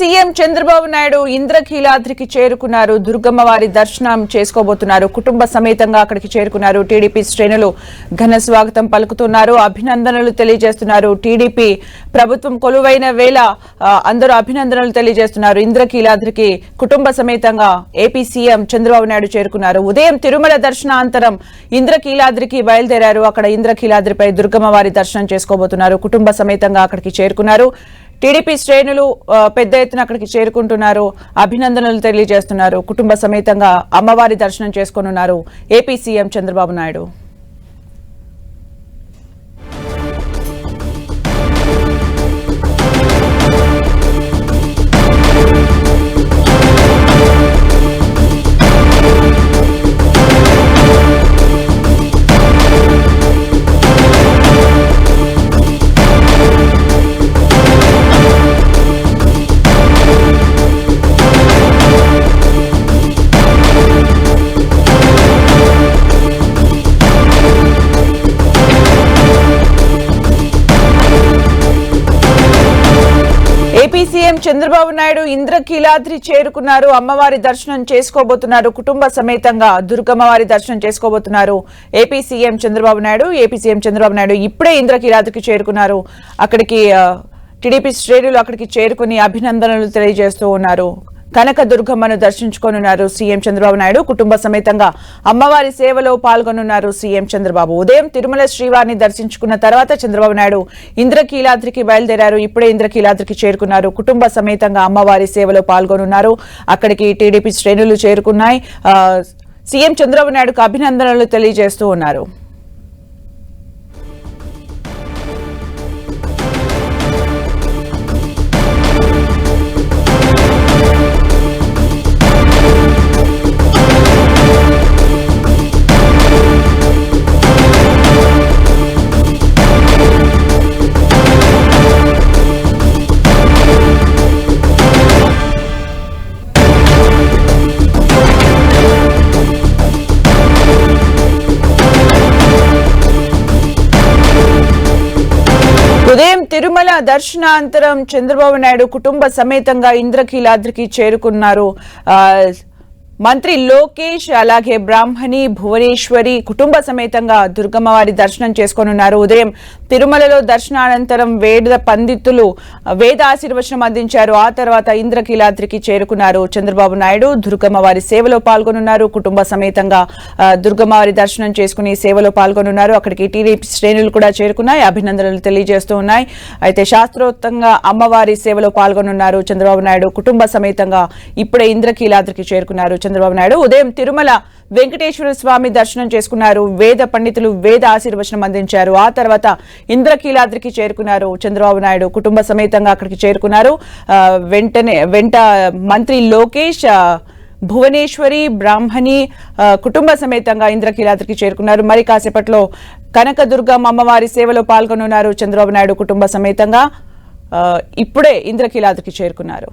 CM Chandrababu Naidu ఇంద్రకీలాద్రికి చేరుకున్నారు. దుర్గమ్మ వారి దర్శనం చేసుకోబోతున్నారు. కుటుంబ సమేతంగా అక్కడికి చేరుకున్నారు. టీడీపీ శ్రేణులు ఘన స్వాగతం పలుకుతున్నారు. అభినందనలు తెలియజేస్తున్నారు. టీడీపీ ప్రభుత్వం కొలువైన వేళ అందరూ అభినందనలు తెలియజేస్తున్నారు. ఇంద్రకీలాద్రికి కుటుంబ సమేతంగా ఏపీ సీఎం చంద్రబాబు నాయుడు చేరుకున్నారు. ఉదయం తిరుమల దర్శనాంతరం ఇంద్రకీలాద్రికి బయలుదేరారు. అక్కడ ఇంద్రకీలాద్రిపై దుర్గమ్మ వారి దర్శనం చేసుకోబోతున్నారు. కుటుంబ సమేతంగా అక్కడికి చేరుకున్నారు. టీడీపీ శ్రేణులు పెద్ద ఎత్తున అక్కడికి చేరుకుంటున్నారు. అభినందనలు తెలియజేస్తున్నారు. కుటుంబ సమేతంగా అమ్మవారి దర్శనం చేసుకోనున్నారు. AP CM Chandrababu Naidu. CM Chandrababu Naidu Indrakeeladri చేరుకున్నారు. అమ్మవారి దర్శనం చేసుకోబోతున్నారు. కుటుంబ సమేతంగా దుర్గమ్మవారి దర్శనం చేసుకోబోతున్నారు. AP CM Chandrababu Naidu AP CM Chandrababu Naidu ఇప్పుడే ఇంద్రకీలాద్రికి చేరుకున్నారు. అక్కడికి టీడీపీ శ్రేణులు అక్కడికి చేరుకుని అభినందనలు తెలియజేస్తూ ఉన్నారు. కనక దుర్గమ్మను దర్శించుకోనున్నారు సీఎం చంద్రబాబు నాయుడు. కుటుంబ సమేతంగా అమ్మవారి సేవలో పాల్గొనున్నారు సీఎం చంద్రబాబు. ఉదయం తిరుమల శ్రీవారిని దర్శించుకున్న తర్వాత చంద్రబాబు నాయుడు ఇంద్రకీలాద్రికి బయలుదేరారు. ఇప్పుడే ఇంద్రకీలాద్రికి చేరుకున్నారు. కుటుంబ సమేతంగా అమ్మవారి సేవలో పాల్గొనున్నారు. అక్కడికి టీడీపీ శ్రేణులు చేరుకున్నాయి. సీఎం చంద్రబాబు నాయుడుకు అభినందనలు తెలియజేస్తూ ఉన్నారు. తిరుమల దర్శనాంతరం చంద్రబాబు నాయుడు కుటుంబ సమేతంగా ఇంద్రకీలాద్రికి చేరుకున్నారు. ఆ, మంత్రి లోకేష్ అలాగే బ్రాహ్మణి భువనేశ్వరి కుటుంబ సమేతంగా దుర్గమ్మవారి దర్శనం చేసుకోనున్నారు. ఉదయం తిరుమలలో దర్శనానంతరం వేద పండితులు వేద ఆశీర్వచనం అందించారు. ఆ తర్వాత ఇంద్రకీలాద్రికి చేరుకున్నారు. చంద్రబాబు నాయుడు దుర్గమ్మవారి సేవలో పాల్గొనున్నారు. కుటుంబ సమేతంగా దుర్గమ్మవారి దర్శనం చేసుకుని సేవలో పాల్గొనున్నారు. అక్కడికి టీడీపీ శ్రేణులు కూడా చేరుకున్నాయి. అభినందనలు తెలియజేస్తూ ఉన్నాయి. అయితే శాస్త్రోక్తంగా అమ్మవారి సేవలో పాల్గొనున్నారు చంద్రబాబు నాయుడు. కుటుంబ సమేతంగా ఇప్పుడే ఇంద్రకీలాద్రికి చేరుకున్నారు. చంద్రబాబు నాయుడు. ఉదయం తిరుమల వెంకటేశ్వర స్వామి దర్శనం చేసుకున్నారు. వేద పండితులు వేద ఆశీర్వచనం అందించారు. ఆ తర్వాత ఇంద్రకీలాద్రికి చేరుకున్నారు చంద్రబాబు నాయుడు. కుటుంబ సమేతంగా అక్కడికి చేరుకున్నారు. వెంటనే వెంట మంత్రి లోకేష్ భువనేశ్వరి బ్రాహ్మణి కుటుంబ సమేతంగా ఇంద్రకీలాద్రికి చేరుకున్నారు. మరి కాసేపట్లో కనకదుర్గమ్మ అమ్మవారి సేవలో పాల్గొనున్నారు చంద్రబాబు నాయుడు కుటుంబ సమేతంగా. ఇప్పుడే ఇంద్రకీలాద్రికి చేరుకున్నారు.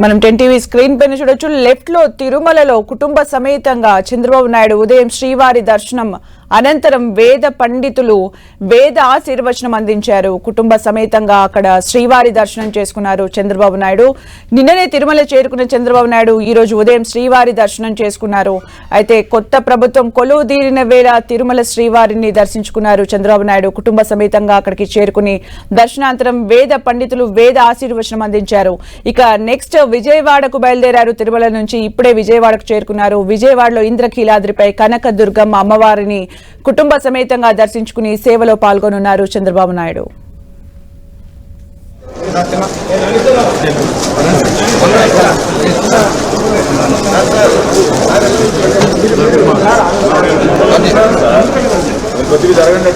మనం టెన్ టీవీ స్క్రీన్ పైన చూడొచ్చు లెఫ్ట్లో తిరుమలలో కుటుంబ సమేతంగా చంద్రబాబు నాయుడు ఉదయం శ్రీవారి దర్శనం అనంతరం వేద పండితులు వేద ఆశీర్వచనం అందించారు. కుటుంబ సమేతంగా అక్కడ శ్రీవారి దర్శనం చేసుకున్నారు చంద్రబాబు నాయుడు. నిన్ననే తిరుమల చేరుకున్న చంద్రబాబు నాయుడు ఈ రోజు ఉదయం శ్రీవారి దర్శనం చేసుకున్నారు. అయితే కొత్త ప్రభుత్వం కొలువు తీరిన వేళ తిరుమల శ్రీవారిని దర్శించుకున్నారు చంద్రబాబు నాయుడు. కుటుంబ సమేతంగా అక్కడికి చేరుకుని దర్శనాంతరం వేద పండితులు వేద ఆశీర్వచనం అందించారు. ఇక నెక్స్ట్ విజయవాడకు బయలుదేరారు తిరుమల నుంచి. ఇప్పుడే విజయవాడకు చేరుకున్నారు. విజయవాడలో ఇంద్రకీలాద్రిపై కనక దుర్గమ్మ అమ్మవారిని కుటుంబ సమేతంగా దర్శించుకుని సేవలో పాల్గొనున్నారు చంద్రబాబు నాయుడు. కొద్దిగా జరగండి.